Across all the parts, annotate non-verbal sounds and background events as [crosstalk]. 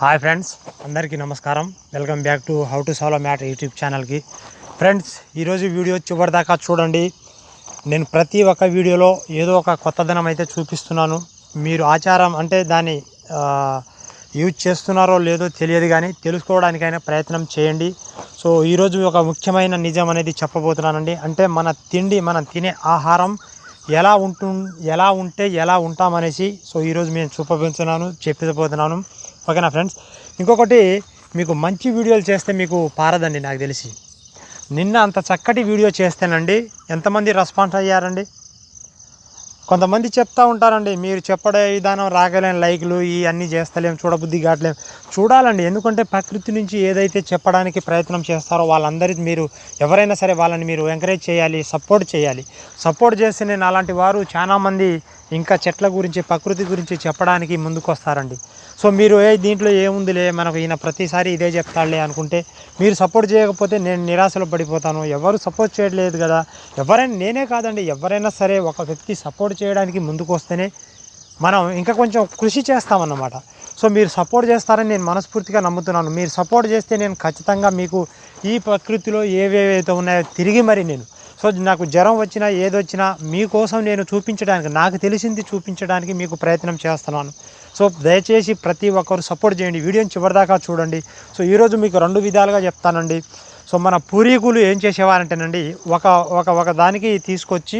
Hi friends అందరికీ నమస్కారం. Welcome back to how to solve matter YouTube ఛానల్కి friends ఈరోజు వీడియో చివరిదాకా చూడండి. నేను ప్రతి ఒక్క వీడియోలో ఏదో ఒక కొత్తదనం అయితే చూపిస్తున్నాను. మీరు ఆచారం అంటే దాన్ని యూజ్ చేస్తున్నారో లేదో తెలియదు కానీ తెలుసుకోవడానికైనా ప్రయత్నం చేయండి. సో ఈరోజు ఒక ముఖ్యమైన నిజం అనేది చెప్పబోతున్నానండి. అంటే మన తిండి మనం తినే ఆహారం ఎలా ఉంటు ఎలా ఉంటే ఎలా ఉంటామనేసి సో ఈరోజు నేను చూపించున్నాను చెప్పబోతున్నాను. ఓకేనా ఫ్రెండ్స్? ఇంకొకటి మీకు మంచి వీడియోలు చేస్తే మీకు పారదండి నాకు తెలిసి. నిన్న అంత చక్కటి వీడియో చేస్తేనండి ఎంతమంది రెస్పాన్స్ అయ్యారండి? కొంతమంది చెప్తా ఉంటారండి మీరు చెప్పడే విధానం రాగలేని లైక్లు ఈ అన్నీ చేస్తలేం చూడబుద్ధి కావట్లేం. చూడాలండి ఎందుకంటే ప్రకృతి నుంచి ఏదైతే చెప్పడానికి ప్రయత్నం చేస్తారో వాళ్ళందరి మీరు ఎవరైనా సరే వాళ్ళని మీరు ఎంకరేజ్ చేయాలి సపోర్ట్ చేయాలి. సపోర్ట్ చేస్తే నేను అలాంటి వారు చాలామంది ఇంకా చెట్ల గురించి ప్రకృతి గురించి చెప్పడానికి ముందుకు వస్తారండి సో మీరు ఏ దీంట్లో ఏముందిలే మనకు ఈయన ప్రతిసారి ఇదే చెప్తాడులే అనుకుంటే మీరు సపోర్ట్ చేయకపోతే నేను నిరాశలో పడిపోతాను. ఎవరు సపోర్ట్ చేయట్లేదు కదా. ఎవరైనా నేనే కాదండి ఎవరైనా సరే ఒక వ్యక్తి సపోర్ట్ చేయడానికి ముందుకు వస్తేనే మనం ఇంకా కొంచెం కృషి చేస్తామన్నమాట. సో మీరు సపోర్ట్ చేస్తారని నేను మనస్ఫూర్తిగా నమ్ముతున్నాను. మీరు సపోర్ట్ చేస్తే నేను ఖచ్చితంగా మీకు ఈ ప్రకృతిలో ఏవేవైతే ఉన్నాయో తిరిగి మరి నేను సో నాకు జ్వరం వచ్చినా ఏదొచ్చినా మీకోసం నేను చూపించడానికి నాకు తెలిసింది చూపించడానికి మీకు ప్రయత్నం చేస్తున్నాను. సో దయచేసి ప్రతి ఒక్కరు సపోర్ట్ చేయండి. వీడియోని చివరిదాకా చూడండి. సో ఈరోజు మీకు రెండు విధాలుగా చెప్తానండి. సో మన పూర్వీకులు ఏం చేసేవారంటేనండి ఒక ఒక ఒక దానికి తీసుకొచ్చి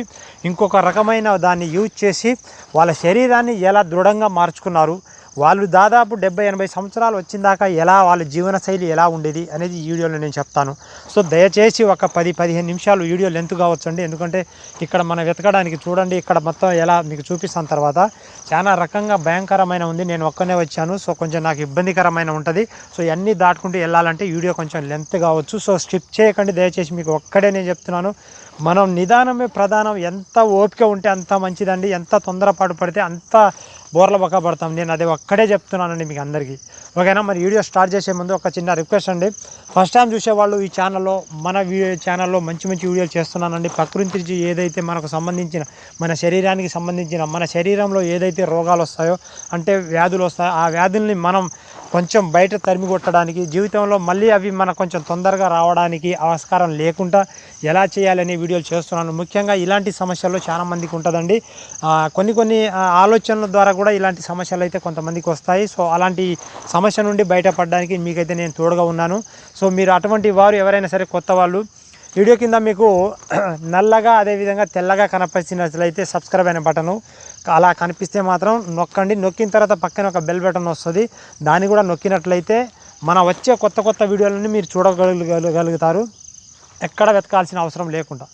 ఇంకొక రకమైన దాన్ని యూజ్ చేసి వాళ్ళ శరీరాన్ని ఎలా దృఢంగా మార్చుకున్నారు వాళ్ళు దాదాపు డెబ్బై ఎనభై సంవత్సరాలు వచ్చిన దాకా ఎలా వాళ్ళ జీవనశైలి ఎలా ఉండేది అనేది ఈ వీడియోలో నేను చెప్తాను. సో దయచేసి ఒక పది పదిహేను నిమిషాలు వీడియో లెంత్ కావచ్చండి. ఎందుకంటే ఇక్కడ మనం వెతకడానికి చూడండి ఇక్కడ మొత్తం ఎలా మీకు చూపిస్తాను తర్వాత. చాలా రకంగా భయంకరమైన ఉంది. నేను ఒక్కనే వచ్చాను. సో కొంచెం నాకు ఇబ్బందికరమైన ఉంటుంది. సో ఇవన్నీ దాటుకుంటూ వెళ్ళాలంటే వీడియో కొంచెం లెంత్ కావచ్చు. సో స్కిప్ చేయకండి. దయచేసి మీకు ఒక్కడే నేను చెప్తున్నాను. మనం నిదానమే ప్రధానం. ఎంత ఓపిక ఉంటే అంత మంచిదండి. ఎంత తొందరపాటు పడితే అంత బోర్ల బొక్క పడతాం. నేను అదే ఒక్కడే చెప్తున్నానండి మీకు అందరికీ. ఓకేనా? మరి వీడియో స్టార్ట్ చేసే ముందు ఒక చిన్న రిక్వెస్ట్ అండి. ఫస్ట్ టైం చూసేవాళ్ళు ఈ ఛానల్లో మన ఛానల్లో మంచి మంచి వీడియోలు చేస్తున్నానండి. ప్రకృతి ఏదైతే మనకు సంబంధించిన మన శరీరానికి సంబంధించిన మన శరీరంలో ఏదైతే రోగాలు వస్తాయో అంటే వ్యాధులు వస్తాయో ఆ వ్యాధుల్ని మనం కొంచెం బయట తరిమి కొట్టడానికి జీవితంలో మళ్ళీ అవి మన కొంచెం తొందరగా రావడానికి ఆస్కారం లేకుండా ఎలా చేయాలనే వీడియోలు చేస్తున్నాను. ముఖ్యంగా ఇలాంటి సమస్యలు చాలా మందికి ఉంటుందండి. కొన్ని కొన్ని ఆలోచనల ద్వారా కూడా ఇలాంటి సమస్యలు అయితే కొంతమందికి వస్తాయి. సో అలాంటి సమస్య నుండి బయటపడడానికి మీకైతే నేను తోడుగా ఉన్నాను. సో మీరు అటువంటి వారు ఎవరైనా సరే కొత్త వాళ్ళు వీడియో కింద మీకు [clears throat] నల్లగా అదేవిధంగా తెల్లగా కనపరిచినట్లయితే సబ్స్క్రైబ్ అయిన బటను అలా కనిపిస్తే మాత్రం నొక్కండి. నొక్కిన తర్వాత పక్కన ఒక బెల్ బటన్ వస్తుంది. దాన్ని కూడా నొక్కినట్లయితే మన వచ్చే కొత్త కొత్త వీడియోలని మీరు చూడగలుగుతారు. ఎక్కడ వెతకాల్సిన అవసరం లేకుండా.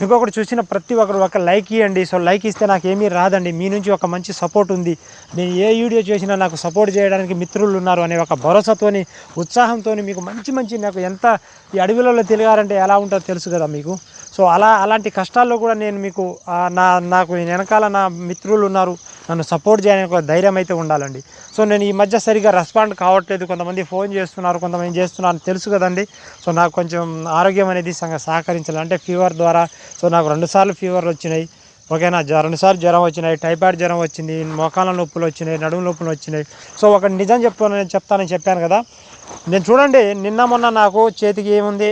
ఇంకొకటి చూసిన ప్రతి ఒక్కరు ఒక లైక్ ఇవ్వండి సో లైక్ ఇస్తే నాకు ఏమీ రాదండి. మీ నుంచి ఒక మంచి సపోర్ట్ ఉంది. నేను ఏ వీడియో చేసినా నాకు సపోర్ట్ చేయడానికి మిత్రులు ఉన్నారు అనే ఒక భరోసాతోని ఉత్సాహంతో మీకు మంచి మంచి నాకు ఎంత ఈ అడవిలలో తిరగాలంటే ఎలా ఉంటుందో తెలుసు కదా మీకు. సో అలా అలాంటి కష్టాల్లో కూడా నేను మీకు నా నాకు వెనకాల నా మిత్రులు ఉన్నారు. నన్ను సపోర్ట్ చేయడానికి ఒక ధైర్యం అయితే ఉండాలండి. సో నేను ఈ మధ్య సరిగా రెస్పాండ్ కావట్లేదు. కొంతమంది ఫోన్ చేస్తున్నారు కొంతమంది చేస్తున్నారు తెలుసు కదండి. సో నాకు కొంచెం ఆరోగ్యం అనేది సంగ సహకరించాలి. అంటే ఫీవర్ ద్వారా సో నాకు రెండుసార్లు ఫీవర్లు వచ్చినాయి. ఓకేనా జ్వరం రెండుసార్లు జ్వరం వచ్చినాయి టైఫాయిడ్ జ్వరం వచ్చింది మోకాల నొప్పులు వచ్చినాయి నడుము నొప్పులు వచ్చినాయి. సో ఒక నిజం చెప్తాను నేను చెప్తానని చెప్పాను కదా. నేను చూడండి నిన్న మొన్న నాకు చేతికి ఏముంది?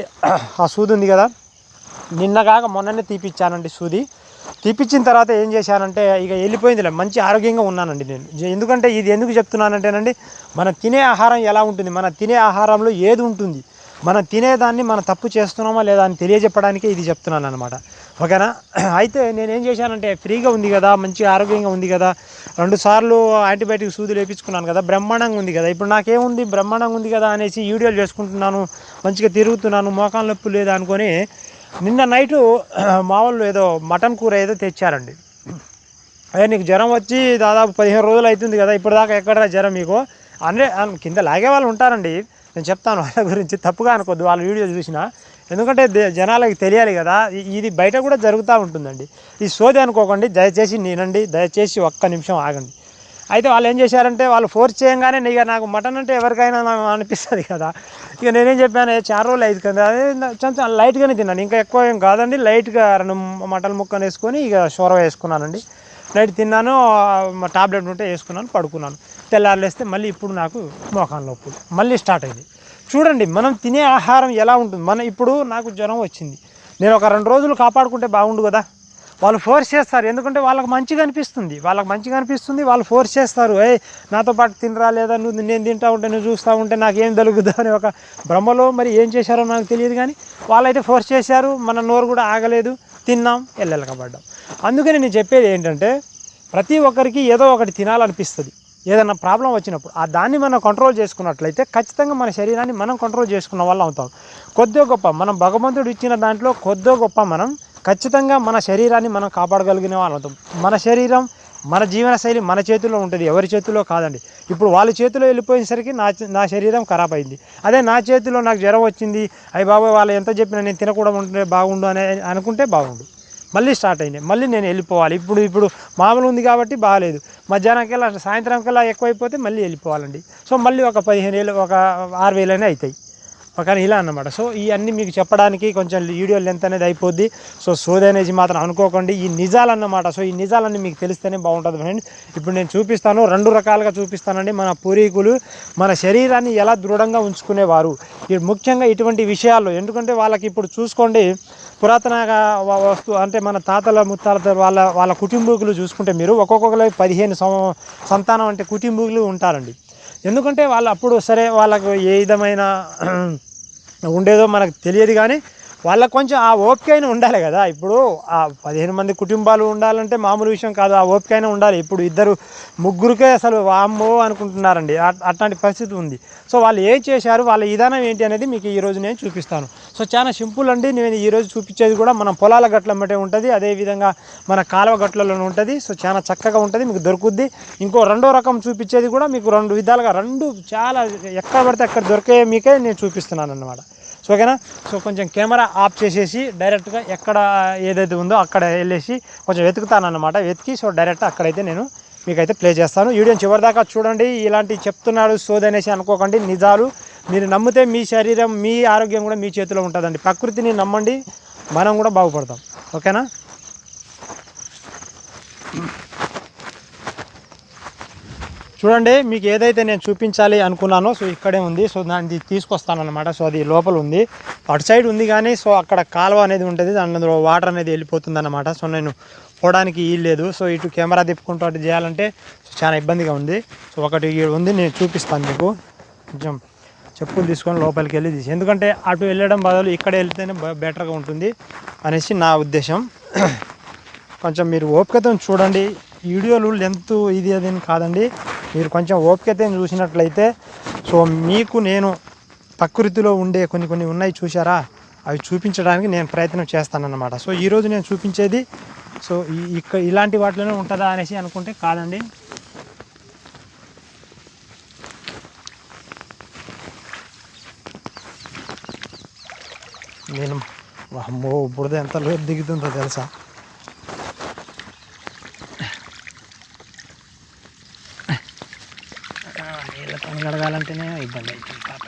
ఆ సూది ఉంది కదా. నిన్న కాక మొన్ననే తీపిచ్చానండి సూది. తీపిచ్చిన తర్వాత ఏం చేశానంటే ఇక వెళ్ళిపోయిందిలే మంచి ఆరోగ్యంగా ఉన్నానండి నేను. ఎందుకంటే ఇది ఎందుకు చెప్తున్నానంటేనండి మనం తినే ఆహారం ఎలా ఉంటుంది? మన తినే ఆహారంలో ఏది ఉంటుంది? మనం తినేదాన్ని మనం తప్పు చేస్తున్నామా లేదా అని తెలియజెప్పడానికి ఇది చెప్తున్నాను అనమాట ఓకేనా? [clears throat] అయితే నేనేం చేశానంటే ఫ్రీగా ఉంది కదా మంచి ఆరోగ్యంగా ఉంది కదా రెండు సార్లు యాంటీబయాటిక్ సూదులు వేయించుకున్నాను కదా బ్రహ్మాండంగా ఉంది కదా. ఇప్పుడు నాకేముంది బ్రహ్మాండంగా ఉంది కదా అనేసి వీడియోలు చేసుకుంటున్నాను మంచిగా తిరుగుతున్నాను మోకాలు నొప్పి లేదా అనుకొని నిన్న నైటు [clears throat] మా వాళ్ళు ఏదో మటన్ కూర ఏదో తెచ్చారండి. అదే నీకు జ్వరం వచ్చి దాదాపు పదిహేను రోజులు అవుతుంది కదా ఇప్పటిదాకా ఎక్కడ జ్వరం మీకు అంటే అన్- కింద లాగే వాళ్ళు ఉంటారండి. నేను చెప్తాను వాళ్ళ గురించి. తప్పుగా అనుకోద్దు. వాళ్ళ వీడియో చూసినా. ఎందుకంటే జనాలకి తెలియాలి కదా. ఇది బయట కూడా జరుగుతూ ఉంటుందండి. ఈ సోది అనుకోకండి. దయచేసి నేనండి. దయచేసి ఒక్క నిమిషం ఆగండి. అయితే వాళ్ళు ఏం చేశారంటే వాళ్ళు ఫోర్స్ చేయంగానే ఇక నాకు మటన్ అంటే ఎవరికైనా అనిపిస్తుంది కదా. ఇక నేనేం చెప్పాను "ఏ, చాలా రోజులు అయింది కదా. అదే కొంచెం లైట్గానే తిన్నాను. ఇంకా ఎక్కువ ఏం కాదండి. లైట్గా రెండు మటన్ ముక్కను వేసుకొని ఇక షోర వేసుకున్నానండి. నైట్ తిన్నాను టాబ్లెట్ ఉంటే వేసుకున్నాను పడుకున్నాను. తెల్లారులేస్తే మళ్ళీ ఇప్పుడు నాకు మోకాన్ నొప్పులు మళ్ళీ స్టార్ట్ అయింది. చూడండి మనం తినే ఆహారం ఎలా ఉంటుంది? మన ఇప్పుడు నాకు జ్వరం వచ్చింది. నేను ఒక రెండు రోజులు కాపాడుకుంటే బాగుండు కదా? వాళ్ళు ఫోర్స్ చేస్తారు. ఎందుకంటే వాళ్ళకి మంచిగా అనిపిస్తుంది. వాళ్ళకి మంచిగా అనిపిస్తుంది వాళ్ళు ఫోర్స్ చేస్తారు. ఏ నాతో పాటు తినరా లేదా? నువ్వు నేను తింటా ఉంటే నువ్వు చూస్తూ ఉంటే నాకేం తెలుగుదా అని ఒక భ్రమలో మరి ఏం చేశారో నాకు తెలియదు కానీ వాళ్ళైతే ఫోర్స్ చేశారు. మన నోరు కూడా ఆగలేదు. తిన్నాం ఎల్లెలకబడ్డాం అందుకని నేను చెప్పేది ఏంటంటే ప్రతి ఒక్కరికి ఏదో ఒకటి తినాలనిపిస్తుంది. ఏదైనా ప్రాబ్లం వచ్చినప్పుడు ఆ దాన్ని మనం కంట్రోల్ చేసుకున్నట్లయితే ఖచ్చితంగా మన శరీరాన్ని మనం కంట్రోల్ చేసుకున్న వాళ్ళు అవుతాం. కొద్దో గొప్ప మనం భగవంతుడు ఇచ్చిన దాంట్లో కొద్దో గొప్ప మనం ఖచ్చితంగా మన శరీరాన్ని మనం కాపాడగలిగిన వాళ్ళం అవుతాం. మన శరీరం మన జీవనశైలి మన చేతిలో ఉంటుంది ఎవరి చేతిలో కాదండి. ఇప్పుడు వాళ్ళ చేతిలో వెళ్ళిపోయేసరికి నా నా శరీరం ఖరాబ్ అయింది. అదే నా చేతిలో నాకు జ్వరం వచ్చింది అయ్యి బాబాయ్ వాళ్ళు ఎంత చెప్పినా నేను తినకూడదు ఉంటే బాగుండు అని అనుకుంటే బాగుండు. మళ్ళీ స్టార్ట్ అయింది మళ్ళీ నేను వెళ్ళిపోవాలి. ఇప్పుడు ఇప్పుడు మామూలు ఉంది కాబట్టి బాగాలేదు మధ్యాహ్నం కల్లా సాయంత్రం కల్లా ఎక్కువైపోతే మళ్ళీ వెళ్ళిపోవాలండి. సో మళ్ళీ ఒక పదిహేను వేలు ఒక ఆరు వేలైనా అవుతాయి కానీ ఇలా అన్నమాట. సో ఇవన్నీ మీకు చెప్పడానికి కొంచెం వీడియో లెంత్ అనేది అయిపోద్ది. సో సోది అనేది మాత్రం అనుకోకండి. ఈ నిజాలు అన్నమాట సో ఈ నిజాలన్నీ మీకు తెలిస్తేనే బాగుంటుంది ఫ్రెండ్స్. ఇప్పుడు నేను చూపిస్తాను. రెండు రకాలుగా చూపిస్తానండి. మన పూర్వీకులు మన శరీరాన్ని ఎలా దృఢంగా ఉంచుకునేవారు. ఈ ముఖ్యంగా ఇటువంటి విషయాల్లో. ఎందుకంటే వాళ్ళకి ఇప్పుడు చూసుకోండి పురాతన వస్తువు అంటే మన తాతల ముత్తాల వాళ్ళ వాళ్ళ కుటుంబీకులు చూసుకుంటే మీరు ఒక్కొక్కరు పదిహేను సంతానం అంటే కుటుంబీకులు ఉంటారండి. ఎందుకంటే వాళ్ళు అప్పుడు సరే వాళ్ళకు ఏ విధమైన [clears throat] ఉండేదో మనకు తెలియదు కానీ వాళ్ళకు కొంచెం ఆ ఓపిక అయినా ఉండాలి కదా. ఇప్పుడు ఆ పదిహేను మంది కుటుంబాలు ఉండాలంటే మామూలు విషయం కాదు. ఆ ఓపిక అయినా ఉండాలి. ఇప్పుడు ఇద్దరు ముగ్గురికే అసలు వామ్మో అనుకుంటున్నారండి. అట్- అట్లాంటి పరిస్థితి ఉంది. సో వాళ్ళు ఏం చేశారు? వాళ్ళ విధానం ఏంటి అనేది మీకు ఈరోజు నేను చూపిస్తాను. సో చాలా సింపుల్ అండి. నేను ఈరోజు చూపించేది కూడా మన పొలాల గట్ల మటే ఉంటుంది. అదేవిధంగా మన కాలువ గట్లలోనే ఉంటుంది. సో చాలా చక్కగా ఉంటుంది. మీకు దొరుకుద్ది. ఇంకో రెండో రకం చూపించేది కూడా మీకు రెండు విధాలుగా రెండు చాలా ఎక్కడ పడితే అక్కడ దొరికే మీకే నేను చూపిస్తున్నాను అన్నమాట సో ఓకేనా? సో కొంచెం కెమెరా ఆఫ్ చేసేసి డైరెక్ట్గా ఎక్కడ ఏదైతే ఉందో అక్కడ వెళ్ళేసి కొంచెం వెతుకుతానమాట వెతికి సో డైరెక్ట్ అక్కడైతే నేను మీకైతే ప్లే చేస్తాను. వీడియోని చివరిదాకా చూడండి. ఇలాంటి చెప్తున్నాడు సోది అనేసి అనుకోకండి. నిజాలు మీరు నమ్మితే మీ శరీరం మీ ఆరోగ్యం కూడా మీ చేతిలో ఉంటుందండి. ప్రకృతిని నమ్మండి మనం కూడా బాగుపడతాం. ఓకేనా? చూడండి మీకు ఏదైతే నేను చూపించాలి అనుకున్నానో సో ఇక్కడే ఉంది. సో దాన్ని తీసుకొస్తాను అనమాట సో అది లోపల ఉంది. అటు సైడ్ ఉంది కానీ సో అక్కడ కాలువ అనేది ఉంటుంది. అందులో వాటర్ అనేది వెళ్ళిపోతుంది అనమాట సో నేను పోవడానికి లేదు. సో ఇటు కెమెరా తిప్పుకుంటూ అటు చేయాలంటే సో చాలా ఇబ్బందిగా ఉంది. సో ఒకటి ఉంది నేను చూపిస్తాను మీకు. కొంచెం చెప్పులు తీసుకొని లోపలికి వెళ్ళి తీసి. ఎందుకంటే అటు వెళ్ళడం బదులు ఇక్కడ వెళ్తేనే బెటర్గా ఉంటుంది అనేసి నా ఉద్దేశం. కొంచెం మీరు ఓపికతో చూడండి. వీడియోలు లెంత్ ఇది అది అని కాదండి. మీరు కొంచెం ఓపికతో చూసినట్లయితే సో మీకు నేను ప్రకృతిలో ఉండే కొన్ని కొన్ని ఉన్నాయి చూసారా అవి చూపించడానికి నేను ప్రయత్నం చేస్తానన్నమాట. సో ఈరోజు నేను చూపించేది సో ఈ ఇక్క ఇలాంటి వాటిలోనే ఉంటుందా అనేసి అనుకుంటే కాదండి. నేను అమ్మో బురద ఎంత లోతు దిగుతుందో తెలుసా? కడగాలంటేనే ఇబ్బంది అవుతుంది పాప.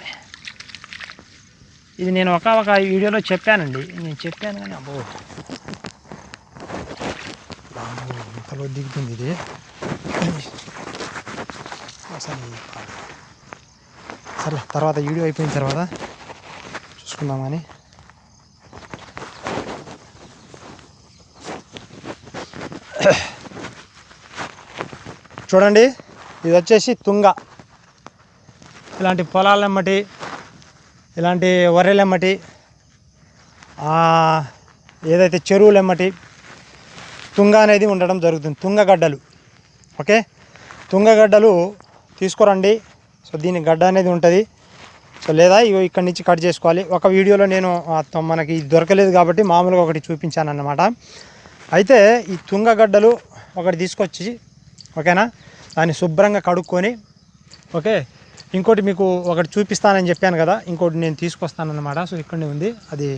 ఇది నేను ఒక ఒక వీడియోలో చెప్పానండి. నేను చెప్పాను కానీ అబ్బో. ఇంతలో దిగుతుంది ఇది. అసలు సరే తర్వాత వీడియో అయిపోయిన తర్వాత చూసుకుందాం కానీ చూడండి ఇది వచ్చేసి తుంగ. ఇలాంటి పొలాలెమ్మటి ఇలాంటి వరెలెమ్మటి ఏదైతే చెరువులెమ్మటి తుంగ అనేది ఉండడం జరుగుతుంది. తుంగగడ్డలు ఓకే? తుంగగడ్డలు తీసుకురండి. సో దీని గడ్డ అనేది ఉంటుంది. సో లేదా ఇగో ఇక్కడి నుంచి కట్ చేసుకోవాలి. ఒక వీడియోలో నేను మనకి దొరకలేదు కాబట్టి మామూలుగా ఒకటి చూపించాను అన్నమాట అయితే ఈ తుంగగడ్డలు ఒకటి తీసుకొచ్చి ఓకేనా? దాన్ని శుభ్రంగా కడుక్కొని ఓకే? ఇంకోటి మీకు ఒకటి చూపిస్తానని చెప్పాను కదా ఇంకోటి నేను తీసుకొస్తానన్నమాట. సో ఇక్కడనే ఉంది. అది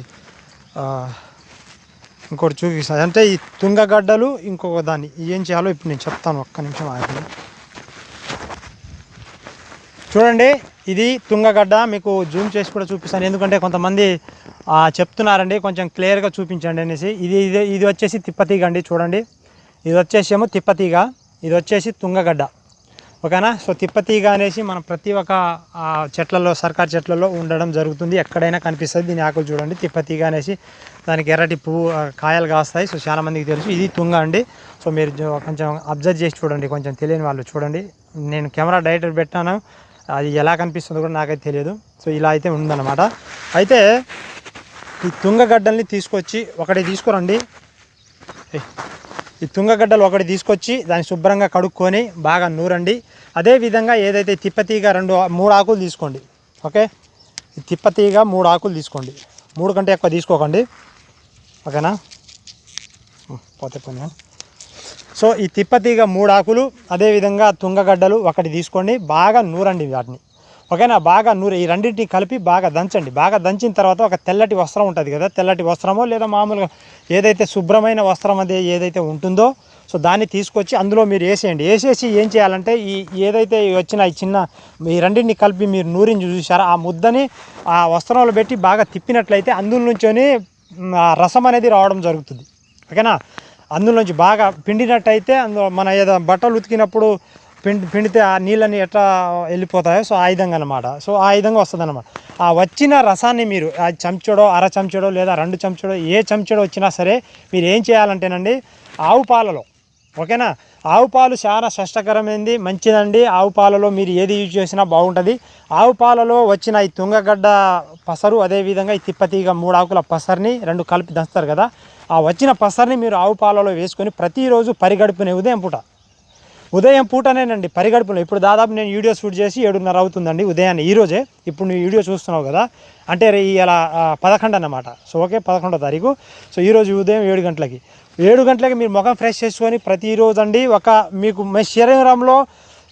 ఇంకోటి చూపిస్తాను అంటే ఈ తుంగగడ్డలు ఇంకొక దాన్ని ఏం చేయాలో ఇప్పుడు నేను చెప్తాను ఒక్క నిమిషం ఆయన చూడండి ఇది తుంగగడ్డ మీకు జూమ్ చేసి కూడా చూపిస్తాను. ఎందుకంటే కొంతమంది చెప్తున్నారండి కొంచెం క్లియర్గా చూపించండి అనేసి. ఇది ఇది ఇది వచ్చేసి తిప్పతీగ అండి చూడండి. ఇది వచ్చేసేమో తిప్పతీగ ఇది వచ్చేసి తుంగగడ్డ ఓకేనా? సో తిప్పతీగ అనేసి మనం ప్రతి ఒక్క చెట్లలో సర్కార్ చెట్లలో ఉండడం జరుగుతుంది. ఎక్కడైనా కనిపిస్తుంది. దీని ఆకులు చూడండి. తిప్పతీగ అనేసి దానికి ఎర్రటి పువ్వు కాయలు కాస్తాయి. సో చాలామందికి తెలుసు. ఇది తుంగ అండి. సో మీరు కొంచెం అబ్జర్వ్ చేసి చూడండి. కొంచెం తెలియని వాళ్ళు చూడండి. నేను కెమెరా డైరెక్ట్ పెట్టాను. అది ఎలా కనిపిస్తుందో కూడా నాకైతే తెలియదు. సో ఇలా అయితే ఉందన్నమాట. అయితే ఈ తుంగగడ్డల్ని తీసుకొచ్చి ఒకటి తీసుకురండి. ఈ తుంగగడ్డలు ఒకటి తీసుకొచ్చి దాన్ని శుభ్రంగా కడుక్కొని బాగా నూరండి. అదేవిధంగా ఏదైతే తిప్పతీగ రెండు మూడు ఆకులు తీసుకోండి. ఓకే? ఈ తిప్పతీగ మూడు ఆకులు తీసుకోండి. మూడు కంటే ఎక్కువ తీసుకోకండి. ఓకేనా? పోతే పోనీ సో ఈ తిప్పతీగ మూడు ఆకులు అదేవిధంగా తుంగగడ్డలు ఒకటి తీసుకోండి. బాగా నూరండి వాటిని. ఓకేనా? బాగా నూరు ఈ రెండింటిని కలిపి బాగా దంచండి. బాగా దంచిన తర్వాత ఒక తెల్లటి వస్త్రం ఉంటుంది కదా? తెల్లటి వస్త్రమో లేదా మామూలుగా ఏదైతే శుభ్రమైన వస్త్రం అదే ఏదైతే ఉంటుందో సో దాన్ని తీసుకొచ్చి అందులో మీరు వేసేయండి. వేసేసి ఏం చేయాలంటే ఈ ఏదైతే వచ్చిన ఈ చిన్న ఈ రెండింటిని కలిపి మీరు నూరించి చూసారో ఆ ముద్దని ఆ వస్త్రంలో పెట్టి బాగా తిప్పినట్లయితే అందులో నుంచొని రసం అనేది రావడం జరుగుతుంది. ఓకేనా? అందులోంచి బాగా పిండినట్టయితే అందులో మన ఏదో బట్టలు ఉతికినప్పుడు పిండి పిండితే ఆ నీళ్ళని ఎట్లా వెళ్ళిపోతాయో సో ఆ విధంగా అనమాట సో ఆ విధంగా వస్తుంది అనమాట ఆ వచ్చిన రసాన్ని మీరు ఆ చెంచడో అర చెంచడో లేదా రెండు చెంచడో ఏ చెంచడో వచ్చినా సరే మీరు ఏం చేయాలంటేనండి ఆవు పాలలో ఓకేనా? ఆవు పాలు చాలా శ్రేష్టకరమైనది మంచిదండి. ఆవు పాలలో మీరు ఏది యూజ్ చేసినా బాగుంటుంది. ఆవు పాలలో వచ్చిన ఈ తుంగగడ్డ పసరు అదేవిధంగా ఈ తిప్పతీగ మూడు ఆకుల రెండు కలిపి దంచుతారు కదా. ఆ వచ్చిన పసరిని మీరు ఆవు పాలలో వేసుకొని ప్రతిరోజు పరిగడుపునే ఉదయం పూట ఉదయం పూటనేనండి పరిగడుపులో. ఇప్పుడు దాదాపు నేను వీడియో షూట్ చేసి ఏడున్నర అవుతుందండి ఉదయాన్నే. ఈరోజే ఇప్పుడు నువ్వు వీడియో చూస్తున్నావు కదా అంటే రే- ఇలా పదకొండు అన్నమాట సో ఓకే పదకొండో తారీఖు. సో ఈరోజు ఉదయం ఏడు గంటలకి. ఏడు గంటలకి మీరు ముఖం ఫ్రెష్ చేసుకొని ప్రతిరోజు అండి ఒక మీకు మీ శరీరంలో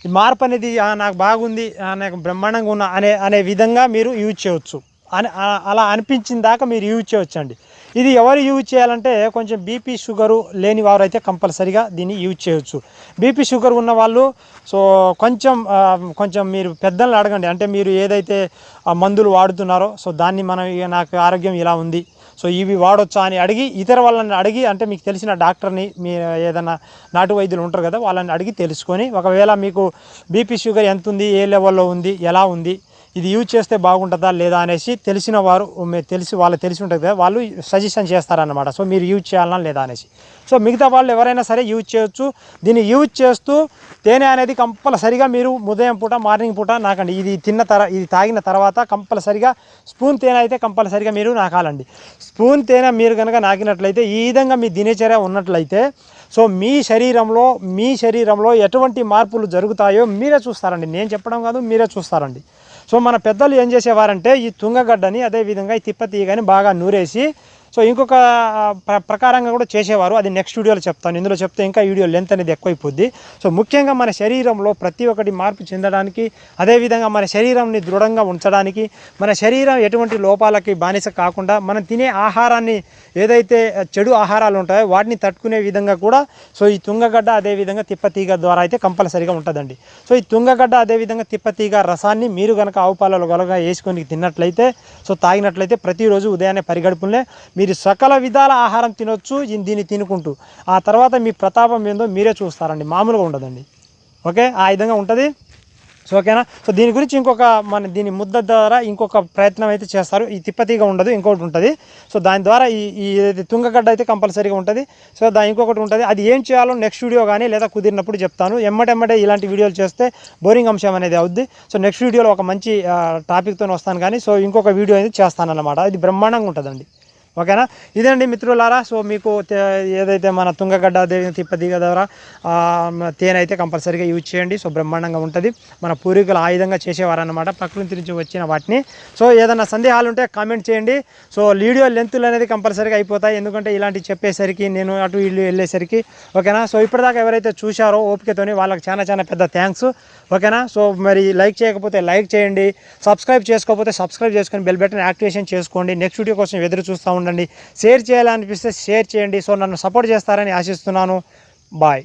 మార్పు అనేది నాకు బాగుంది ఆ, నాకు బ్రహ్మాండంగా ఉన్నా అనే అనే విధంగా మీరు యూజ్ చేయవచ్చు అని అలా అనిపించిన దాకా మీరు యూజ్ చేయవచ్చు అండి ఇది ఎవరు యూజ్ చేయాలంటే కొంచెం బీపీ షుగరు లేని వారు అయితే కంపల్సరీగా దీన్ని యూజ్ చేయొచ్చు. బీపీ షుగర్ ఉన్న వాళ్ళు సో కొంచెం కొంచెం మీరు పెద్దలను అడగండి. అంటే మీరు ఏదైతే మందులు వాడుతున్నారో సో దాన్ని మనం ఇక నాకు ఆరోగ్యం ఇలా ఉంది. సో ఇవి వాడొచ్చా అని అడిగి ఇతర వాళ్ళని అడిగి అంటే మీకు తెలిసిన డాక్టర్ని మీ ఏదైనా నాటు వైద్యులు ఉంటారు కదా వాళ్ళని అడిగి తెలుసుకొని ఒకవేళ మీకు బీపీ షుగర్ ఎంత ఉంది ఏ లెవెల్లో ఉంది ఎలా ఉంది ఇది యూజ్ చేస్తే బాగుంటుందా లేదా అనేసి తెలిసిన వారు మీ- తెలిసి వాళ్ళు తెలిసి ఉంటుంది కదా వాళ్ళు సజెషన్ చేస్తారన్నమాట. సో మీరు యూజ్ చేయాలన్నా లేదా అనేసి. సో మిగతా వాళ్ళు ఎవరైనా సరే యూజ్ చేయొచ్చు. దీన్ని యూజ్ చేస్తూ తేనె అనేది కంపల్సరిగా మీరు ఉదయం పూట మార్నింగ్ పూట నాకండి. ఇది తిన్న తర ఇది తాగిన తర్వాత కంపల్సరిగా స్పూన్ తేనె అయితే కంపల్సరిగా మీరు నాకాలండి. స్పూన్ తేనె మీరు కనుక నాకినట్లయితే ఈ విధంగా మీ దినచర్య ఉన్నట్లయితే సో మీ శరీరంలో మీ శరీరంలో ఎటువంటి మార్పులు జరుగుతాయో మీరే చూస్తారండి. నేను చెప్పడం కాదు మీరే చూస్తారండి. సో మన పెద్దలు ఏం చేసేవారంటే ఈ తుంగగడ్డని అదేవిధంగా ఈ తిప్పతీయగాని బాగా నూరేసి సో ఇంకొక ప్ర ప్రకారంగా కూడా చేసేవారు. అది నెక్స్ట్ వీడియోలో చెప్తాను. ఇందులో చెప్తే ఇంకా వీడియో లెంత్ అనేది ఎక్కువైపోద్ది. సో ముఖ్యంగా మన శరీరంలో ప్రతి ఒక్కటి మార్పు చెందడానికి అదేవిధంగా మన శరీరంని దృఢంగా ఉంచడానికి మన శరీరం ఎటువంటి లోపాలకి బానిస కాకుండా మనం తినే ఆహారాన్ని ఏదైతే చెడు ఆహారాలు ఉంటాయో వాటిని తట్టుకునే విధంగా కూడా సో ఈ తుంగగడ్డ అదేవిధంగా తిప్పతీగ ద్వారా అయితే కంపల్సరీగా ఉంటుందండి. సో ఈ తుంగగడ్డ అదేవిధంగా తిప్పతీగ రసాన్ని మీరు కనుక ఆవు పాలలో గొలగా వేసుకొని తిన్నట్లయితే సో తాగినట్లయితే ప్రతిరోజు ఉదయాన్నే పరిగడుపులనే మీరు సకల విధాల ఆహారం తినొచ్చు దీన్ని తినుకుంటూ. ఆ తర్వాత మీ ప్రతాపం ఏందో మీరే చూస్తారండి మామూలుగా ఉండదండి. ఓకే? ఆ విధంగా ఉంటుంది. సో ఓకేనా సో దీని గురించి ఇంకొక మన దీని ముద్ద ద్వారా ఇంకొక ప్రయత్నం అయితే చేస్తారు. ఈ తిప్పతీగా ఉండదు ఇంకొకటి ఉంటుంది. సో దాని ద్వారా ఈ ఈ ఏదైతే తుంగగడ్డ అయితే కంపల్సరీగా ఉంటుంది. సో దాని ఇంకొకటి ఉంటుంది. అది ఏం చేయాలో నెక్స్ట్ వీడియో కానీ లేదా కుదిరినప్పుడు చెప్తాను. ఎమ్మటెమ్మటే ఇలాంటి వీడియోలు చేస్తే బోరింగ్ అంశం అనేది అవుద్ది. సో నెక్స్ట్ వీడియోలో ఒక మంచి టాపిక్తో వస్తాను కానీ సో ఇంకొక వీడియో అయితే చేస్తాను అన్నమాట ఇది బ్రహ్మాండంగా ఉంటుందండి. ఓకేనా? ఇదండి మిత్రులారా సో మీకు ఏదైతే మన తుంగగడ్డ దేవి తిప్పదిగ ద్వారా తేనె అయితే కంపల్సరీగా యూజ్ చేయండి. సో బ్రహ్మాండంగా ఉంటుంది. మన పూర్వీకులు ఆయుధంగా చేసేవారనమాట చేసేవారన్నమాట. ప్రకృతి నుంచి వచ్చిన వాటిని. సో ఏదైనా సందేహాలు ఉంటే కామెంట్ చేయండి. సో వీడియో లెంతులు అనేది కంపల్సరీగా అయిపోతాయి. ఎందుకంటే ఇలాంటివి చెప్పేసరికి నేను అటు ఇల్లు వెళ్ళేసరికి ఓకేనా? సో ఇప్పటిదాకా ఎవరైతే చూశారో ఓపికతోని వాళ్ళకి చాలా చాలా పెద్ద థ్యాంక్స్. ఓకేనా? సో మరి లైక్ చేయకపోతే లైక్ చేయండి. సబ్స్క్రైబ్ చేసుకోకపోతే సబ్స్క్రైబ్ చేసుకొని బెల్ బటన్ యాక్టివేషన్ చేసుకోండి. నెక్స్ట్ వీడియో కోసం ఎదురు చూస్తూ ఉండండి. షేర్ చేయాలనిపిస్తే షేర్ చేయండి. సో నన్ను సపోర్ట్ చేస్తారని ఆశిస్తున్నాను. బాయ్